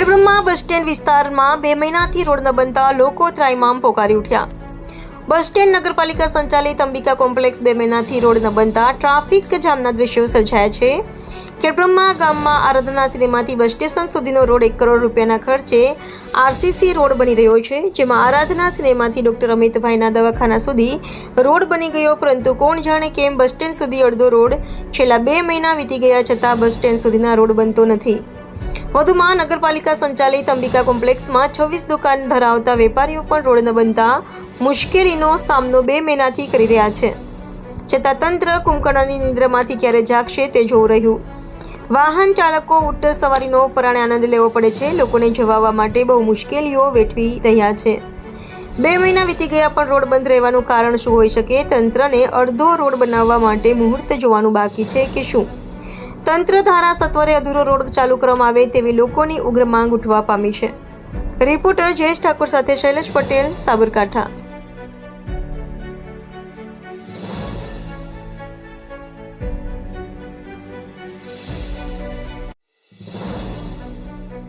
Khedbrahma bus stand વિસ્તારમાં બે મહિનાથી રોડ ન બનતા લોકો ત્રાઈમામ પોકારી ઉઠ્યા. બસ સ્ટેન્ડ નગરપાલિકા સંચાલિત અંબિકા કોમ્પ્લેક્સ બે મહિનાથી રોડ ન બનતા ટ્રાફિક જામના દ્રશ્યો સર્જાયા છે. ખેડબ્રહ્મા ગામમાં આરાધના સિનેમાથી બસ સ્ટેશન સુધીનો રોડ એક કરોડ રૂપિયાના ખર્ચે આરસીસી રોડ બની રહ્યો છે, જેમાં આરાધના સિનેમાથી ડૉક્ટર અમિતભાઈના દવાખાના સુધી રોડ બની ગયો, પરંતુ કોણ જાણે કેમ બસ સ્ટેન્ડ સુધી અડધો રોડ છેલ્લા બે મહિના વીતી ગયા છતાં બસ સ્ટેન્ડ સુધીના રોડ બનતો નથી. વધુમાં નગરપાલિકા સંચાલિત અંબિકા કોમ્પ્લેક્સમાં છવ્વીસ દુકાન ધરાવતા વેપારીઓ પણ રોડ ન બનતા મુશ્કેલીનો સામનો બે મહિનાથી કરી રહ્યા છે. છતાં તંત્ર કુંકણાની નિંદ્રામાંથી ક્યારે જાગશે તે જોવું રહ્યું. વાહન ચાલકો ઊંટ સવારીનો પરાણે આનંદ લેવો પડે છે. લોકોને જવાવા માટે બહુ મુશ્કેલીઓ વેઠવી રહ્યા છે. બે મહિના વીતી ગયા પણ રોડ બંધ રહેવાનું કારણ શું હોઈ શકે? તંત્રને અડધો રોડ બનાવવા માટે મુહૂર્ત જોવાનું બાકી છે કે શું? તંત્ર ધારા સત્વરે અધૂરો રોડ ચાલુ કરવામાં આવે તેવી લોકોની ઉગ્ર માંગ ઉઠવા પામી છે. રિપોર્ટર જયેશ ઠાકોર સાથે શૈલેષ પટેલ, સાબરકાંઠા.